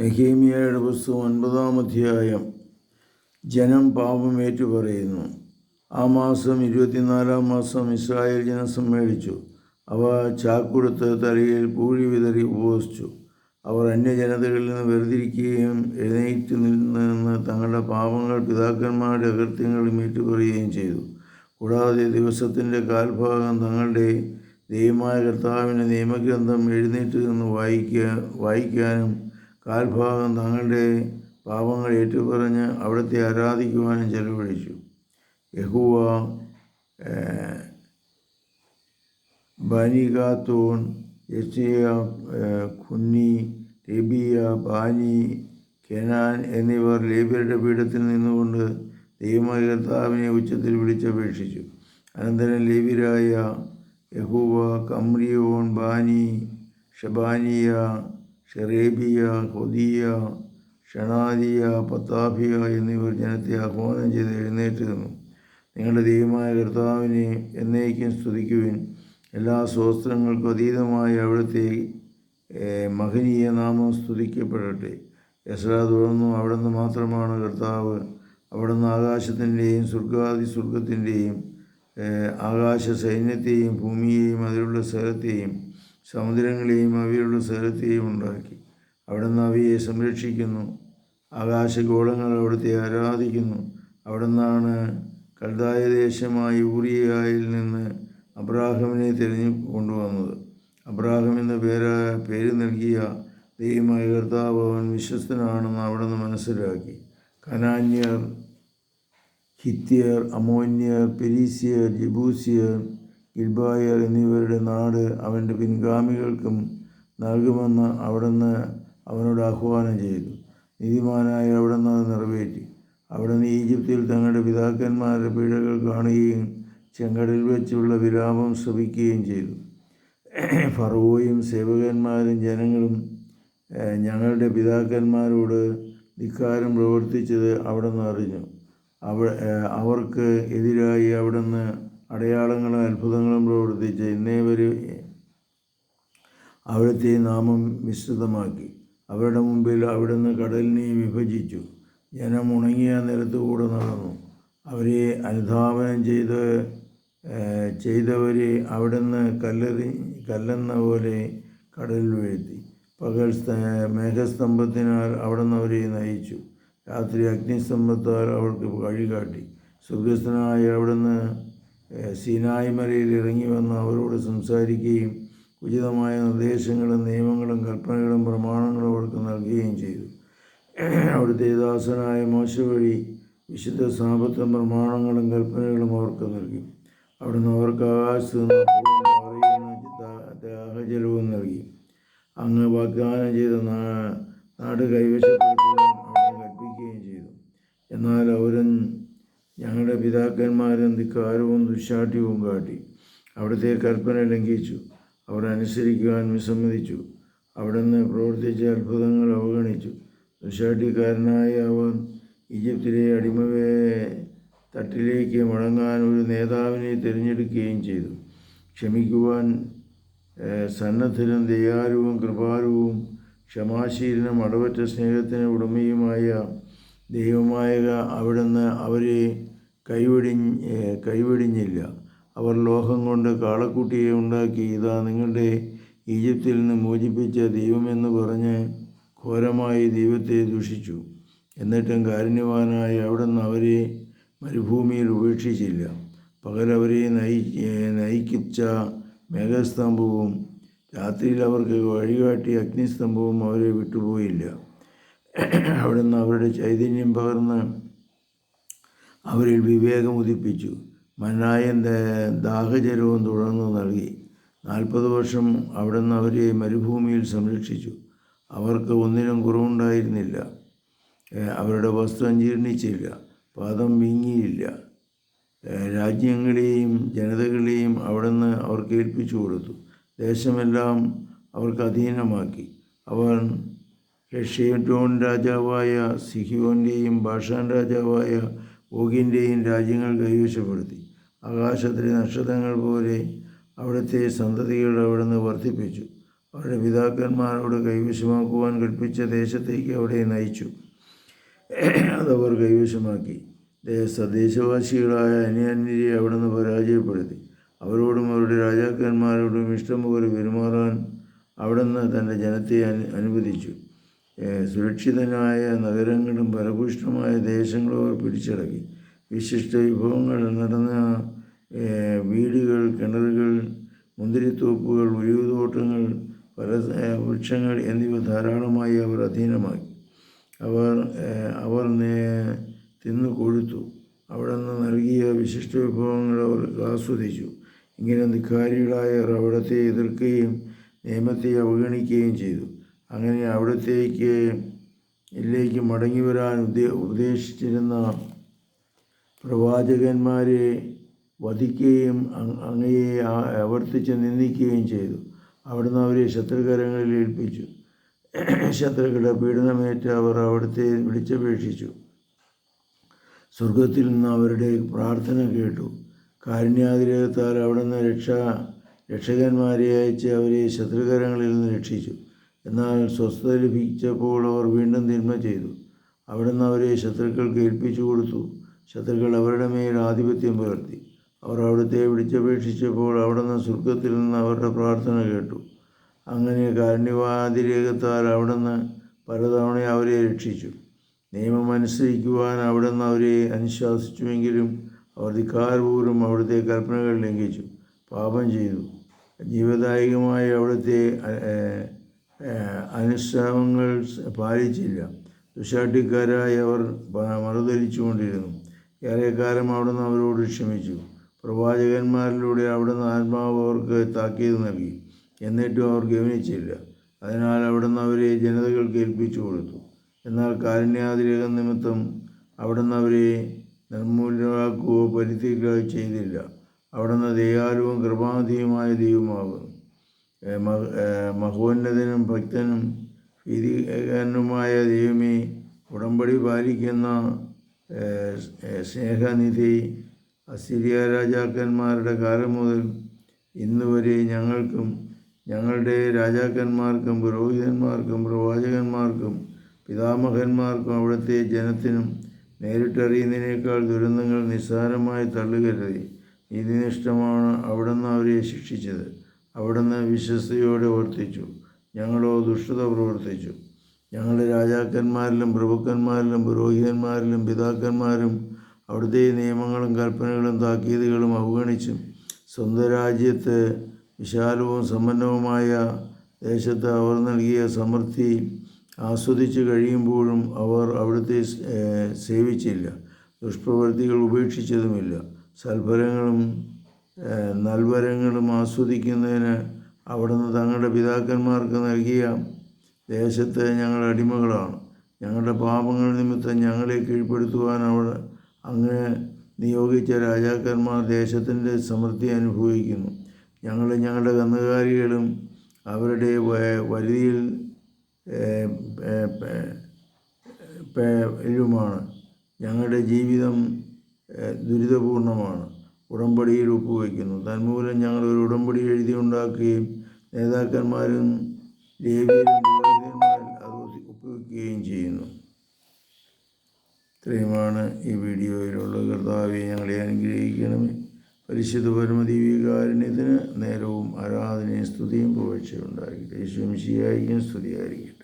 നെഹേമിയയുടെ പുസ്തകം ഒൻപതാം അധ്യായം. ജനം പാപമേറ്റു ഏറ്റുപറയുന്നു. ആ മാസം ഇരുപത്തിനാലാം മാസം ഇസ്രായേൽ ജനം സമ്മേളിച്ചു. അവ ചാക്കുടുത്ത് തലയിൽ പൂഴി വിതറി ഉപവസിച്ചു. അവർ അന്യജനതകളിൽ നിന്ന് വെറുതിരിക്കുകയും എഴുന്നേറ്റ് നിന്ന് തങ്ങളുടെ പാപങ്ങൾ പിതാക്കന്മാരുടെ അകൃത്യങ്ങളും ഏറ്റുപറയുകയും ചെയ്തു. കൂടാതെ ദിവസത്തിന്റെ കാൽഭാഗം തങ്ങളുടെ ദൈവമായ കർത്താവിന്റെ നിയമഗ്രന്ഥം എഴുന്നേറ്റ് നിന്ന് വായിക്കുക വായിക്കാനും കാൽഭാഗം തങ്ങളുടെ പാപങ്ങൾ ഏറ്റുപറഞ്ഞ് അവിടുത്തെ ആരാധിക്കുവാനും ചെലവഴിച്ചു. യഹുവ ബനികാത്തോൺ യസിയ ഖുന്നി രബിയ ബാനി കെനാൻ എന്നിവർ ലേബിയരുടെ പീഠത്തിൽ നിന്നുകൊണ്ട് ദൈവമായ കർത്താവിനെ ഉച്ചത്തിൽ വിളിച്ചപേക്ഷിച്ചു. അനന്തരം ലേബിയരായ യഹൂവ കമ്രിയോൺ ബാനി ഷബാനിയ ഷെറേബിയ ഹൊദിയ ഷണാദിയ പത്താഫിയ എന്നിവർ ജനത്തെ ആഹ്വാനം ചെയ്ത് എഴുന്നേറ്റ് നിന്നു നിങ്ങളുടെ ദൈവമായ കർത്താവിനെ എന്നേക്കും സ്തുതിക്കുവിൻ. എല്ലാ സ്വസ്ത്രങ്ങൾക്കും അതീതമായ അവിടുത്തെ മഹനീയ നാമം സ്തുതിക്കപ്പെടട്ടെ. യസ്ര തുടർന്നു അവിടുന്ന് മാത്രമാണ് കർത്താവ് അവിടുന്ന് ആകാശത്തിന്റെയും സ്വർഗാദി സ്വർഗത്തിന്റെയും ആകാശ സൈന്യത്തെയും ഭൂമിയെയും അതിലുള്ള സ്ഥലത്തെയും സമുദ്രങ്ങളെയും അവയുടെ സ്ഥലത്തെയും ഉണ്ടാക്കി. അവിടുന്ന് അവയെ സംരക്ഷിക്കുന്നു. ആകാശഗോളങ്ങൾ അവിടുത്തെ ആരാധിക്കുന്നു. അവിടുന്നാണ് കൽതായ ദേശമായ ഊറിയായിൽ നിന്ന് അബ്രാഹമിനെ തിരഞ്ഞു കൊണ്ടുവന്നത് അബ്രാഹം എന്ന പേര് പേര് നൽകിയ ദൈവമായ കർത്താവ് അവൻ വിശ്വസ്തനാണെന്ന് അവിടുന്ന് മനസ്സിലാക്കി. കനാന്യർ ഹിത്യർ അമോന്യർ പെരീസിയർ ജബൂസിയർ ഗിൽബായർ എന്നിവരുടെ നാട് അവന്റെ പിൻഗാമികൾക്കും നൽകുമെന്ന് അവിടുന്ന് അവനോട് ആഹ്വാനം ചെയ്തു. നീതിമാനായ അവിടുന്ന് അത് നിറവേറ്റി. അവിടുന്ന് ഈജിപ്തിൽ തങ്ങളുടെ പിതാക്കന്മാരുടെ പീഡകൾ കാണുകയും ചെങ്കടൽ വെച്ചുള്ള വിലാപം ശ്രമിക്കുകയും ചെയ്തു. ഫറവോയും സേവകന്മാരും ജനങ്ങളും ഞങ്ങളുടെ പിതാക്കന്മാരോട് ധിക്കാരം പ്രവർത്തിച്ചത് അവിടുന്ന് അറിഞ്ഞു. അവ അവർക്ക് എതിരായി അവിടുന്ന് അടയാളങ്ങളും അത്ഭുതങ്ങളും പ്രവർത്തിച്ച് ഇന്നേ വരെ അവിടുത്തെ നാമം വിസ്തൃതമാക്കി അവരുടെ മുമ്പിൽ അവിടുന്ന് കടലിനെ വിഭജിച്ചു. ജനം ഉണങ്ങിയ നിരത്തുകൂടെ നടന്നു. അവരെ അനുധാപനം ചെയ്ത് ചെയ്തവരെ അവിടുന്ന് കല്ലെറി കല്ലെന്ന പോലെ കടലിൽ വീഴ്ത്തി. പകൽ മേഘസ്തംഭത്തിനാൽ അവിടുന്ന് അവരെ നയിച്ചു. രാത്രി അഗ്നിസ്തംഭത്താൽ അവർക്ക് വഴികാട്ടി. സ്വർഗസ്ഥനായ അവിടുന്ന് സീനായി മലയിൽ ഇറങ്ങി വന്ന് അവരോട് സംസാരിക്കുകയും ഉചിതമായ നിർദ്ദേശങ്ങളും നിയമങ്ങളും കൽപ്പനകളും പ്രമാണങ്ങളും അവർക്ക് നൽകുകയും ചെയ്തു. അവിടുത്തെ ദാസനായ മോശ വഴി വിശുദ്ധ സാപത്തും പ്രമാണങ്ങളും കൽപ്പനകളും അവർക്ക് നൽകി. അവിടുന്ന് അവർക്ക് ആകാശത്ത് ദാഹജലവും നൽകി. അങ്ങ് വാഗ്ദാനം ചെയ്ത നാട് കൈവശപ്പെടുത്തുവാൻ അവരെ കൽപ്പിക്കുകയും ചെയ്തു. എന്നാൽ അവരും ഞങ്ങളുടെ പിതാക്കന്മാരും ധിക്കാരവും ദുശാഠ്യവും കാട്ടി. അവിടുത്തെ കൽപ്പന ലംഘിച്ചു. അവർ അനുസരിക്കുവാൻ വിസമ്മതിച്ചു. അവിടുന്ന് പ്രവർത്തിച്ച അത്ഭുതങ്ങൾ അവഗണിച്ചു. ദുശാഠ്യക്കാരനായ അവർ ഈജിപ്തിലെ അടിമവേ തട്ടിലേക്ക് മടങ്ങാൻ ഒരു നേതാവിനെ തിരഞ്ഞെടുക്കുകയും ചെയ്തു. ക്ഷമിക്കുവാൻ സന്നദ്ധനും ദയാലുവും കൃപാലുവും ക്ഷമാശീലനും അടവറ്റ സ്നേഹത്തിന് ഉടമയുമായ ദൈവമായ അവിടുന്ന് അവരെ കൈവെടിഞ്ഞ് കൈവെടിഞ്ഞില്ല. അവർ ലോഹം കൊണ്ട് കാളക്കുട്ടിയെ ഉണ്ടാക്കി ഇതാ നിങ്ങളുടെ ഈജിപ്തിൽ നിന്ന് മോചിപ്പിച്ച ദൈവമെന്ന് പറഞ്ഞ് ഘോരമായി ദൈവത്തെ ദുഷിച്ചു. എന്നിട്ടും കാരുണ്യവാനായ അവിടുന്ന് അവരെ മരുഭൂമിയിൽ ഉപേക്ഷിച്ചില്ല. പകലവരെ നയി നയിക്കിച്ച മേഘസ്തംഭവും രാത്രിയിൽ അവർക്ക് വഴികാട്ടി അഗ്നിസ്തംഭവും അവരെ വിട്ടുപോയില്ല. അവിടുന്ന് അവരുടെ ചൈതന്യം പകർന്ന് അവരിൽ വിവേകം ഉദിപ്പിച്ചു. മന്നായും ദാഹജലവും തുടർന്ന് നൽകി. നാൽപ്പത് വർഷം അവിടുന്ന് അവരെ മരുഭൂമിയിൽ സംരക്ഷിച്ചു. അവർക്ക് ഒന്നിനും കുറവുണ്ടായിരുന്നില്ല. അവരുടെ വസ്ത്രം ജീർണിച്ചില്ല. പാദം വീങ്ങിയില്ല. രാജ്യങ്ങളെയും ജനതകളെയും അവിടുന്ന് അവർക്ക് ഏൽപ്പിച്ചു കൊടുത്തു. ദേശമെല്ലാം അവർക്ക് അധീനമാക്കി. അവൻ ഹെഷേറ്റോൺ രാജാവായ സിഹിയോന്റെയും ബാഷാൻ രാജാവായ ഓഗിന്റെയും രാജ്യങ്ങൾ കൈവശപ്പെടുത്തി. ആകാശത്തിലെ നക്ഷത്രങ്ങൾ പോലെ അവിടുത്തെ സന്തതികൾ അവിടുന്ന് വർദ്ധിപ്പിച്ചു. അവരുടെ പിതാക്കന്മാരോട് കൈവശമാക്കുവാൻ കൽപ്പിച്ച ദേശത്തേക്ക് അവരെ നയിച്ചു. അതവർ കൈവശമാക്കി. സദേശവാസികളായ അന്യാന്യരെ അവിടുന്ന് പരാജയപ്പെടുത്തി. അവരോടും അവരുടെ രാജാക്കന്മാരോടും ഇഷ്ടം പോലെ പെരുമാറാൻ അവിടുന്ന് തന്റെ ജനത്തെ അനു അനുവദിച്ചു. സുരക്ഷിതനായ നഗരങ്ങളും ഫലഭൂഷ്ടമായ ദേശങ്ങളും അവർ പിടിച്ചടക്കി. വിശിഷ്ട വിഭവങ്ങൾ നടന്ന വീടുകൾ കിണറുകൾ മുന്തിരിത്തോപ്പുകൾ ഒഴിവുതോട്ടങ്ങൾ പല വൃക്ഷങ്ങൾ എന്നിവ ധാരാളമായി അവർ അധീനമാക്കി. അവർ അവർ തിന്നു കൊഴുത്തു. അവിടെ നിന്ന് നൽകിയ വിശിഷ്ട വിഭവങ്ങൾ അവർ ആസ്വദിച്ചു. ഇങ്ങനെ ധിക്കാരികളായവർ അവിടത്തെ എതിർക്കുകയും നിയമത്തെ അവഗണിക്കുകയും ചെയ്തു. അങ്ങനെ അവിടത്തേക്ക് ഇതിലേക്ക് മടങ്ങി വരാൻ ഉദ്ദേ ഉദ്ദേശിച്ചിരുന്ന പ്രവാചകന്മാരെ വധിക്കുകയും അങ് അങ്ങയെ ആവർത്തിച്ച് നിന്ദിക്കുകയും ചെയ്തു. അവിടുന്ന് അവരെ ശത്രുകരങ്ങളിൽ ഏൽപ്പിച്ചു. ശത്രുക്കളുടെ പീഡനമേറ്റ് അവർ അവിടുത്തെ വിളിച്ചപേക്ഷിച്ചു. സ്വർഗത്തിൽ നിന്ന് അവരുടെ പ്രാർത്ഥന കേട്ടു. കാരുണ്യാഗ്രഹത്താൽ അവിടുന്ന് രക്ഷ രക്ഷകന്മാരെ അയച്ച് അവരെ ശത്രുകരങ്ങളിൽ നിന്ന് രക്ഷിച്ചു. എന്നാൽ സ്വസ്ഥത ലഭിച്ചപ്പോൾ അവർ വീണ്ടും തിന്മ ചെയ്തു. അവിടുന്ന് അവരെ ശത്രുക്കൾക്ക് ഏൽപ്പിച്ചു കൊടുത്തു. ശത്രുക്കൾ അവരുടെ മേൽ ആധിപത്യം പുലർത്തി. അവർ അവിടുത്തെ വിളിച്ചപേക്ഷിച്ചപ്പോൾ അവിടുന്ന് സ്വർഗത്തിൽ നിന്ന് അവരുടെ പ്രാർത്ഥന കേട്ടു. അങ്ങനെ കാരുണ്യവാതിരേഖത്താൽ അവിടുന്ന് പലതവണ അവരെ രക്ഷിച്ചു. നിയമം അനുസരിക്കുവാൻ അവിടുന്ന് അവരെ അനുശാസിച്ചുവെങ്കിലും അവർ ധിക്കാരപൂർവം അവിടുത്തെ കൽപ്പനകൾ ലംഘിച്ചു. പാപം ചെയ്തു. ജീവദായകമായ അവിടുത്തെ അനുഷ്ഠാനങ്ങൾ പാലിച്ചില്ല. ദുശാട്ടിക്കാരായി അവർ മറുതലിച്ചുകൊണ്ടിരുന്നു ഏറെക്കാലം അവിടുന്ന് അവരോട് ക്ഷമിച്ചു. പ്രവാചകന്മാരിലൂടെ അവിടുന്ന് ആത്മാവ് അവർക്ക് താക്കീത് നൽകി. എന്നിട്ടും അവർ ഗവനിച്ചില്ല അതിനാൽ അവിടുന്ന് അവരെ ജനതകൾക്ക് ഏൽപ്പിച്ചു കൊടുത്തു. എന്നാൽ കാരുണ്യാതിരേഖ നിമിത്തം അവിടുന്ന് അവരെ നിർമൂലമാക്കുകയോ പരിധിക്കുകയോ ചെയ്തില്ല. അവിടുന്ന് ദയാലുവും കൃപാധിയുമായ ദൈവമാകുന്നു. മഹോന്നതനും ഭക്തനും ഭീതികരനുമായ ദൈവമേ ഉടമ്പടി പാലിക്കുന്ന സ്നേഹനിധി അസിരിയ രാജാക്കന്മാരുടെ കാലം മുതൽ ഇന്നുവരെ ഞങ്ങൾക്കും ഞങ്ങളുടെ രാജാക്കന്മാർക്കും പുരോഹിതന്മാർക്കും പ്രവാചകന്മാർക്കും പിതാമഹന്മാർക്കും അവിടുത്തെ ജനത്തിനും നേരിട്ടറിയുന്നതിനേക്കാൾ ദുരന്തങ്ങൾ നിസ്സാരമായി തള്ളുകരുതി നീതിനിഷ്ഠമാണ് അവിടുന്ന് അവരെ ശിക്ഷിച്ചത്. അവിടുന്ന് വിശ്വസ്തയോടെ വർത്തിച്ചു ഞങ്ങളോ ദുഷ്ടത പ്രവർത്തിച്ചു. ഞങ്ങളുടെ രാജാക്കന്മാരിലും പ്രഭുക്കന്മാരിലും പുരോഹിതന്മാരിലും പിതാക്കന്മാരും അവിടുത്തെ നിയമങ്ങളും കൽപ്പനകളും താക്കീതുകളും അവഗണിച്ചും സ്വന്തം രാജ്യത്ത് വിശാലവും സമ്പന്നവുമായ ദേശത്ത് അവർ നൽകിയ സമൃദ്ധി ആസ്വദിച്ച് കഴിയുമ്പോഴും അവർ അവിടുത്തെ സേവിച്ചില്ല. ദുഷ്പ്രവൃത്തികൾ ഉപേക്ഷിച്ചതുമില്ല. സൽഫലങ്ങളും നൽവരങ്ങളും ആസ്വദിക്കുന്നതിന് അവിടുന്ന് തങ്ങളുടെ പിതാക്കന്മാർക്ക് നൽകിയ ദേശത്ത് ഞങ്ങൾ അടിമകളാണ്. ഞങ്ങളുടെ പാപങ്ങൾ നിമിത്തം ഞങ്ങളെ കീഴ്പ്പെടുത്തുവാൻ അവിടെ അങ്ങനെ നിയോഗിച്ച രാജാക്കന്മാർ ദേശത്തിന്റെ സമൃദ്ധി അനുഭവിക്കുന്നു. ഞങ്ങൾ ഞങ്ങളുടെ കന്നുകാലികളും അവരുടെ വരുതിയിൽ പേ- ഞങ്ങളുടെ ജീവിതം ദുരിതപൂർണമാണ്. ഉടമ്പടിയിൽ ഒപ്പുവയ്ക്കുന്നു തന്മൂലം ഞങ്ങൾ ഒരു ഉടമ്പടി എഴുതി ഉണ്ടാക്കുകയും നേതാക്കന്മാരും അത് ഒപ്പുവെക്കുകയും ചെയ്യുന്നു. ഇത്രയുമാണ് ഈ വീഡിയോയിലുള്ള കർത്താവെ ഞങ്ങളെ അനുഗ്രഹിക്കണമേ. പരിശുദ്ധ പരമദീവികാരുണ്യത്തിന് നേരവും ആരാധനയും സ്തുതിയും പുകഴ്ചയുണ്ടായിരിക്കട്ടെ യേശുവിൻ മിശിയായിരിക്കും സ്തുതിയായിരിക്കും.